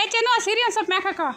ಏ ಚೆನ್ನು ಆ ಸೀರೆ ಒಂದು ಸ್ವಲ್ಪ ಮ್ಯಾಕ್ ಹಾಕವ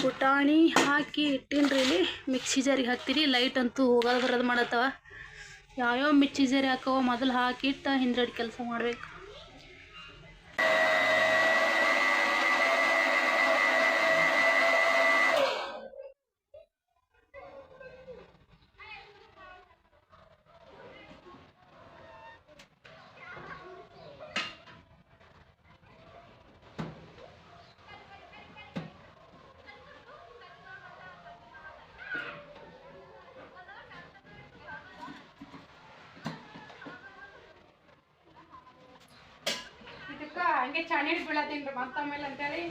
ಪುಟಾಣಿ ಹಾಕಿ ಇಟ್ಟಿನ್ರಿ ಇಲ್ಲಿ. ಮಿಕ್ಸಿ ಜಾರಿಗೆ ಹಾಕ್ತೀರಿ. ಲೈಟ್ ಅಂತೂ ಹೋಗೋದ್ರದ್ದು ಮಾಡತ್ತವ. ಯಾವ್ಯಾವ ಮಿಕ್ಸಿ ಜಾರಿ ಹಾಕವ ಮೊದಲು ಹಾಕಿಟ್ಟು ಹಿಂದ್ರಡ್ ಕೆಲಸ ಮಾಡ್ಬೇಕು. ಹಂಗೆ ಚಣಿ ಬೀಳತ್ತೀನಿ ರೀ ಮತ್ತೊಮ್ಮೆಲೆ ಅಂತೇಳಿ.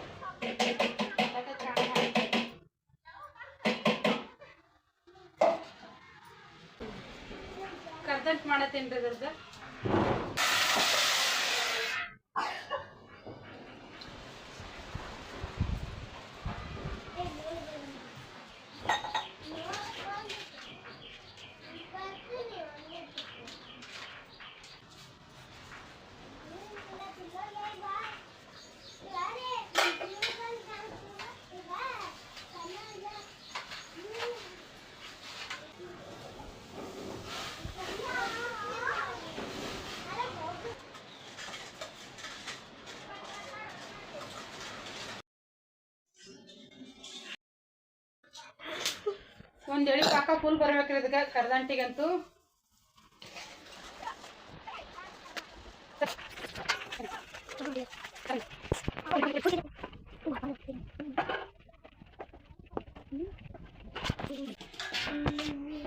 ಕರ್ದಂಟ್ ಮಾಡತ್ತೇನ್ರಿ ರೀ ಇದ್ರದ್ದು ಒಂದ್ ಎಳಿ ಪಾಕ ಫುಲ್ ಬರ್ಬೇಕ್ರಿ ಇದಕ್ಕೆ ಕರ್ದಂಟಿಗಂತೂ ಒಂದ್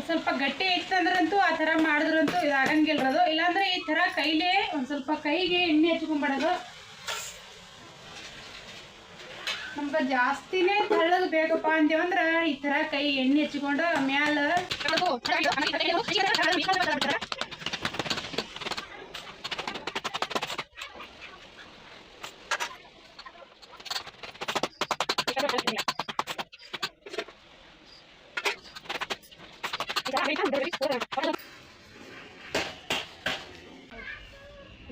ಸ್ವಲ್ಪ ಗಟ್ಟಿ ಇತ್ತಂದ್ರಂತೂ ಆ ಥರ ಮಾಡಿದ್ರಂತೂ ಇದು ಆಗಂಗಿಲ್ರದು ಇಲ್ಲಾಂದ್ರೆ ಈ ಥರ ಕೈಲೇ ಒಂದು ಸ್ವಲ್ಪ ಕೈಗೆ ಎಣ್ಣೆ ಹಚ್ಕೊಂಡ್ಬಿಡೋದು ನಮ್ಗೆ ಜಾಸ್ತಿನೇ ತೆಳ್ಳಗೆ ಬೇಕಪ್ಪ ಅಂದೇವಂದ್ರೆ ಈ ಥರ ಕೈ ಎಣ್ಣೆ ಹಚ್ಕೊಂಡು ಮ್ಯಾಲ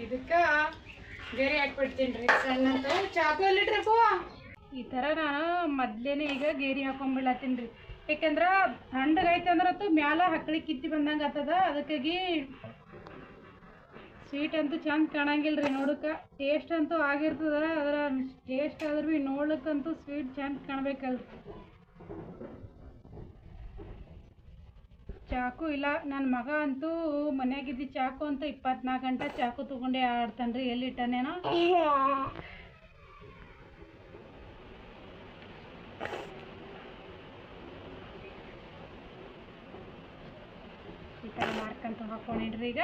ಇದಕ್ಕೆ ಬೇರೆ ಹಾಕ್ಬಿಡ್ತೀನಿ ರೀ ಸಣ್ಣಂತ ಚಾಕು ಎಲ್ಲಿಟ್ರಪ್ಪ ಈ ಥರ ನಾನು ಮೊದ್ಲೇನೆ ಈಗ ಗೇರಿ ಹಾಕೊಂಡ್ಬಿಡತ್ತೀನಿ ರೀ. ಯಾಕಂದ್ರೆ ತಣ್ಣಗೈತೆ ಅಂದ್ರತ್ತು ಮ್ಯಾಲ ಹಕ್ಕಳಿ ಕಿತ್ತಿ ಬಂದಂಗೆ ಆಗ್ತದ ಅದಕ್ಕಾಗಿ ಸ್ವೀಟ್ ಅಂತೂ ಚಂದ ಕಾಣಂಗಿಲ್ಲ ರೀ ನೋಡಕ್ಕೆ. ಟೇಸ್ಟ್ ಅಂತೂ ಆಗಿರ್ತದ, ಅದರ ಟೇಸ್ಟ್ ಆದ್ರೂ ಭೀ ನೋಡ್ಲಿಕ್ಕಂತೂ ಸ್ವೀಟ್ ಚಂದ ಕಾಣ್ಬೇಕಲ್ರಿ ಚಾಕು ಇಲ್ಲ ನನ್ನ ಮಗ ಅಂತೂ ಮನ್ಯಾಗಿದ್ದ ಚಾಕು ಅಂತ ಇಪ್ಪತ್ನಾಲ್ಕು ಗಂಟೆ ಚಾಕು ತಗೊಂಡೇ ಆಡ್ತಾನೆ ರೀ ಎಲ್ಲಿಟ್ಟಾನೇನೋ ಈ ಥರ ಮಾರ್ಕಂತ ಹಾಕೊಂಡಿಡ್ರಿ ಈಗ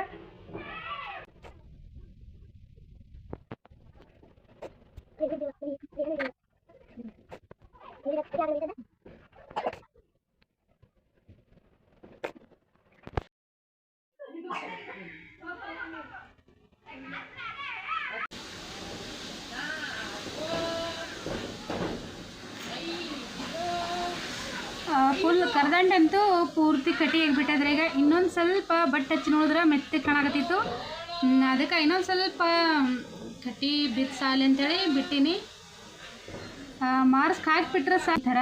ಫುಲ್ ಅಂತೂ ಪೂರ್ತಿ ಕಟ್ಟಿ ಆಗಿಬಿಟ್ಟದ್ರೆ ಈಗ. ಇನ್ನೊಂದು ಸ್ವಲ್ಪ ಬಟ್ ಹಚ್ಚಿ ನೋಡಿದ್ರೆ ಮೆತ್ತಗೆ ಕಾಣಾಕತ್ತಿತ್ತು. ಅದಕ್ಕೆ ಇನ್ನೊಂದು ಸ್ವಲ್ಪ ಕಟ್ಟಿ ಬಿತ್ತು ಸಾಲಿ ಅಂತೇಳಿ ಬಿಟ್ಟಿನಿ. ಮಾರ್ಸ್ಕ್ ಹಾಕಿಬಿಟ್ರೆ ಸಾ ಥರ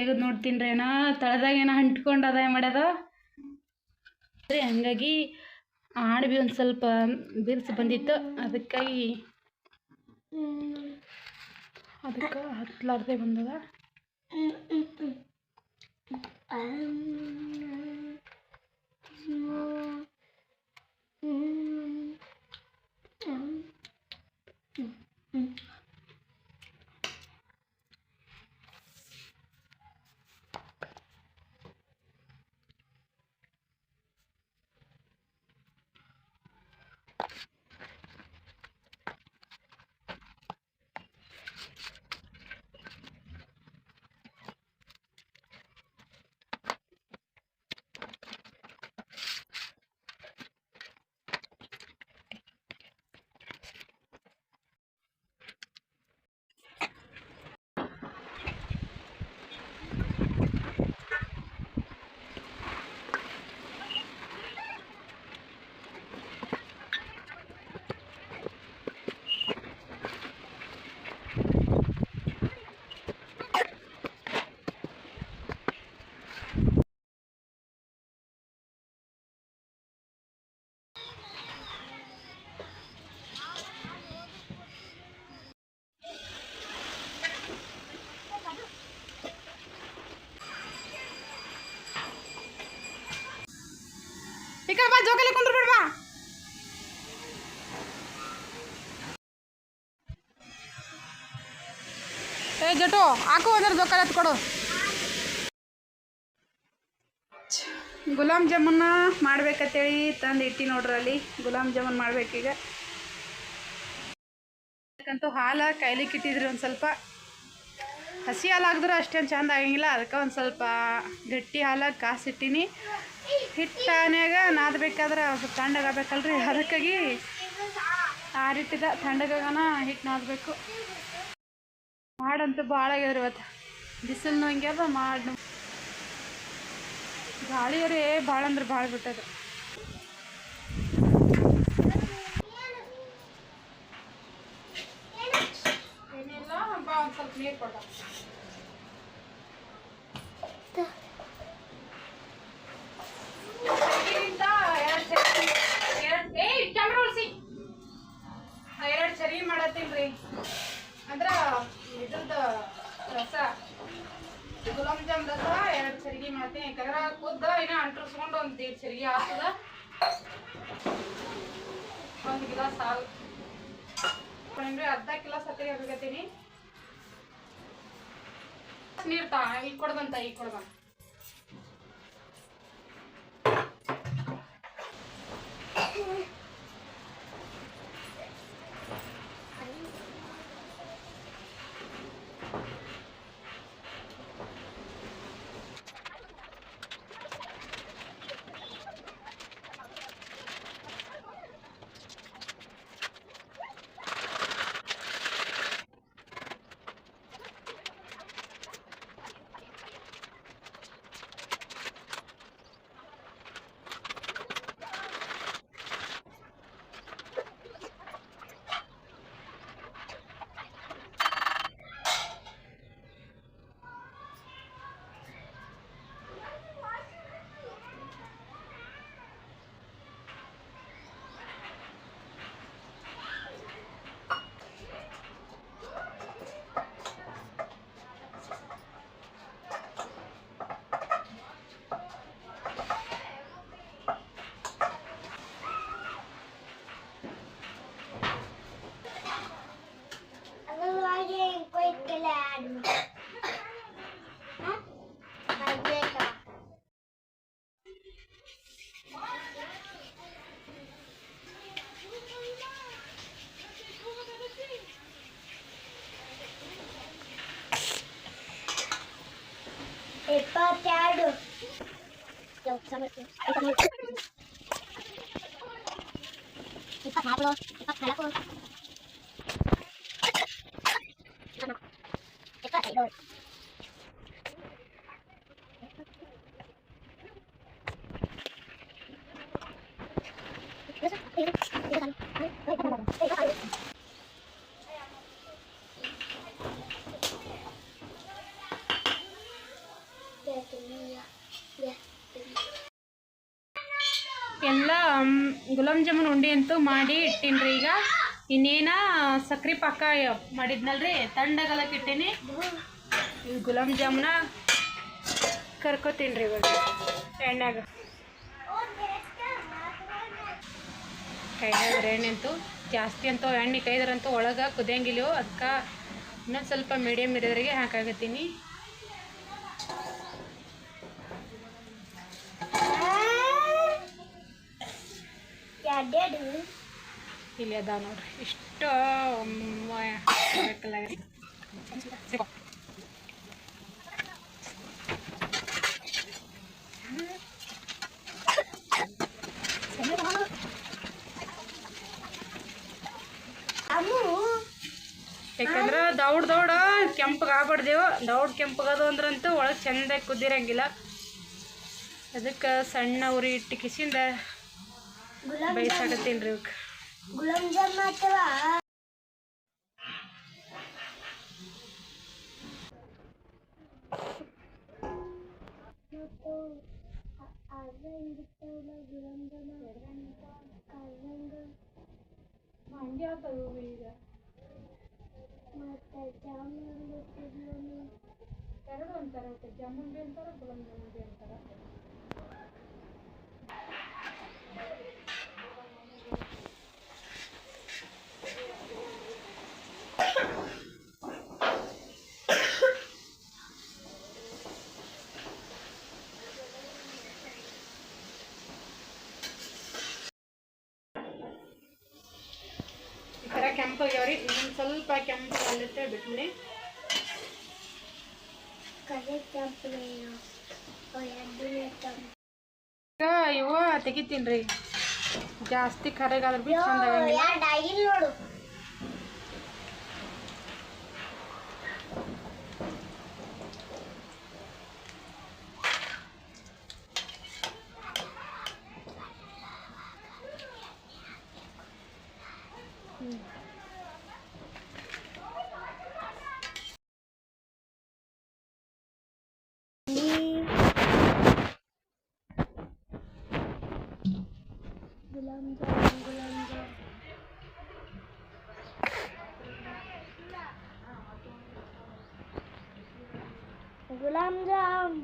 ತೆಗೆದು ನೋಡ್ತೀನಿ ಅಣ್ಣ. ತಳದಾಗ ಏನೋ ಅಂಟ್ಕೊಂಡು ಅದ ಮಾಡ್ಯದ? ರೀ, ಹಂಗಾಗಿ ಆಡ್ ಭೀ ಒಂದು ಸ್ವಲ್ಪ ಬಿರ್ಸಿ ಬಂದಿತ್ತು. ಅದಕ್ಕಾಗಿ ಅದಕ್ಕೆ ಹತ್ತಲಾರ್ದೆ ಬಂದದ. ಕಡೆ ಬಾ ಕುಂದ್ರ ಬಿಡ್ಬಾ ಏ ಜಟು ಹಾಕು ಹೋದ್ರೆ ಜೋಕಾಲಿ ಕೊಡು. ಗುಲಾಬ್ ಜಾಮೂನ ಮಾಡ್ಬೇಕಂತೇಳಿ ತಂದು ಇಟ್ಟಿ ನೋಡ್ರಿ ಅಲ್ಲಿ. ಗುಲಾಬ್ ಜಾಮೂನ್ ಮಾಡ್ಬೇಕೀಗ ಯಾಕಂತೂ ಹಾಲ ಕಾಯ್ಲಿಕ್ಕೆ ಇಟ್ಟಿದ್ರಿ ಒಂದು ಸ್ವಲ್ಪ. ಹಸಿ ಹಾಲು ಹಾಕಿದ್ರೆ ಅಷ್ಟೇನು ಚಂದ ಆಗಂಗಿಲ್ಲ, ಅದಕ್ಕೆ ಒಂದು ಸ್ವಲ್ಪ ಗಟ್ಟಿ ಹಾಲಾಗಿ ಕಾಸಿಟ್ಟಿನಿ ಹಿಟ್ಟಾನ್ಯಾಗ ನಾದಬೇಕಾದ್ರೆ ಸ್ವಲ್ಪ ತಣ್ಣಗಾಗಬೇಕಲ್ರಿ ಅದಕ್ಕಾಗಿ ಆರಿಟ್ಟಿದ ತಣ್ಣಗಾಗನ ಹಿಟ್ಟು ನಾದಬೇಕು. ಮಾಡಂತೂ ಭಾಳ ಆಗ್ಯದ್ರಿ ಇವತ್ತು. ಬಿಸಿಲು ಹಂಗ್ಯದ ಮಾಡಿ ಗಾಳಿಯರೇ ಭಾಳ ಅಂದ್ರೆ ಭಾಳ ಬಿಟ್ಟದ. ಸ್ವಲ್ಪ ನೀರು ಕೊಡ ಚರಿ ಅಂದ್ರೆ ಇದ್ರದ್ದು ರಸ, ಗುಲಾಬ್ ಜಾಮ್ ರಸ ಎರಡು ಚರಿಗೆ ಮಾಡ್ತೀನಿ. ಯಾಕಂದ್ರೆ ಕುದ್ದ ಇನ್ನ ಅಂಟರ್ಸ್ಕೊಂಡು ಒಂದು ದೇಡ್ ಚರಿಗೆ ಆಗ್ತದ ಒಂದು ಗಿಲಾಸ್ ಹಾಲು. ಅಂದ್ರೆ ಅರ್ಧ ಕಿಲೋ ಸಕ್ಕರೆ ಹಾಕತೀನಿ ನೀರು ತಾ ಈಗ ಕೊಡ್ದಂತ ಈಗ ಕೊಡ್ದಂತ ಇಪ್ಪತ್ತೆರಡು ಇಪ್ಪತ್ನಾಲ್ಕು ಇಪ್ಪತ್ನಾಲ್ಕು ಇಪ್ಪತ್ತೈದು ಎಲ್ಲ ಗುಲಾಬ್ ಜಾಮೂನ್ ಉಂಡೆ ಅಂತೂ ಮಾಡಿ ಇಟ್ಟೀನಿ ಈಗ. ಇನ್ನೇನು ಸಕ್ರೆ ಪಾಕ ಮಾಡಿದ್ನಲ್ರಿ ತಣ್ಣಗಲಕ್ಕೆ ಇಟ್ಟೀನಿ ಗುಲಾಬ್ ಜಾಮೂನ ಕರ್ಕೋತೀನಿ ರೀ ಇವಾಗ ಎಣ್ಣೆಗ ಕೈದಾಗ ಎಣ್ಣೆ ಅಂತೂ ಜಾಸ್ತಿ ಅಂತೂ ಎಣ್ಣೆ ಕೈದ್ರಂತೂ ಒಳಗೆ ಕುದಿಯಂಗಿಲ್ಲೋ ಅದಕ್ಕೆ ಇನ್ನೊಂದು ಸ್ವಲ್ಪ ಮೀಡಿಯಮ್ ಇರೋದ್ರಿಗೆ ಹಾಕಾಗತ್ತೀನಿ ಇಲ್ಲಿ ಅದಾವ ನೋಡ್ರಿ. ಇಷ್ಟು ಯಾಕಂದ್ರೆ ದೌಡ್ ದೌಡ ಕೆಂಪಗೆ ಆಗ್ಬಾರ್ದೇವು. ದೌಡ್ ಕೆಂಪಗದು ಅಂದ್ರಂತೂ ಒಳಗೆ ಚೆಂದಾಗಿ ಕುದಿರಂಗಿಲ್ಲ. ಅದಕ್ಕೆ ಸಣ್ಣ ಉರಿ ಇಟ್ಟು ಕಿಸಿಂದ ಬೈಸಾಕತ್ತೀನಿ ರೀ ಇವಕ್ಕೆ ಗುಲಾಬ್ ಜಾಮ್ ಅಥವಾ ಹಂಗೆ ಆಗ್ತವೆ ಈಗ. ಮತ್ತೆ ಜಾಮೂನ್ ಎರಡು ಅಂತಾರೆ ಅವಕ್ಕೆ ಜಾಮೂನ್ ಬಿ ಅಂತಾರೆ ಗುಲಾಬ್ ಜಾಮೂನ್ ಬಿ ಅಂತಾರೆ ಈ ಥರ ಕೆಂಪಾಗ್ಯಾವ್ರಿ ಇನ್ನೊಂದು ಸ್ವಲ್ಪ ಕೆಂಪು ಅಲ್ಲಿಟ್ಟೆ ಬಿಟ್ಬಿಡಿ. ಇವ ತೆಗಿತೀನಿ ರೀ. ಜಾಸ್ತಿ ಕರೆಗಾದ್ರೆ ಬಿ ಚಂದ ಆಗಂಗಿಲ್ಲ ಎರಡು ಆಗಿಲ್ ನೋಡು ಗುಲಾಬ್ ಜಾಮ್ ಗುಲಾಬ್ ಜಾಮ್ ಗುಲಾಬ್ ಜಾಮ್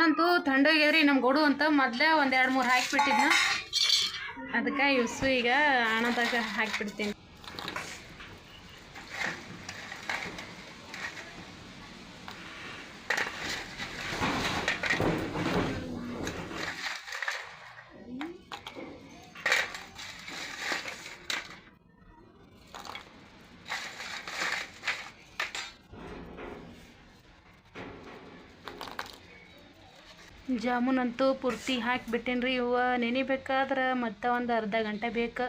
ನಾನಂತೂ ಥಂಡಾಗ್ಯದ್ರಿ ನಮ್ಮ ಗೊಡು ಅಂತ ಮೊದಲೇ ಒಂದು ಎರಡು ಮೂರು ಹಾಕಿಬಿಟ್ಟಿದ್ನ. ಅದಕ್ಕೆ ಇವ್ಸು ಈಗ ಆಣದಾಗ ಹಾಕಿಬಿಡ್ತೀನಿ. ಜಾಮೂನ್ ಅಂತೂ ಪೂರ್ತಿ ಹಾಕಿಬಿಟ್ಟೇನಿ ರೀ ಇವು ನೆನಿಬೇಕಾದ್ರೆ ಮತ್ತೆ ಒಂದು ಅರ್ಧ ಗಂಟೆ ಬೇಕು.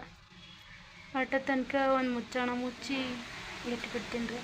ಅಟ ತನಕ ಒಂದು ಮುಚ್ಚಣ ಮುಚ್ಚಿ ಇಟ್ಬಿಡ್ತೀನಿ ರೀ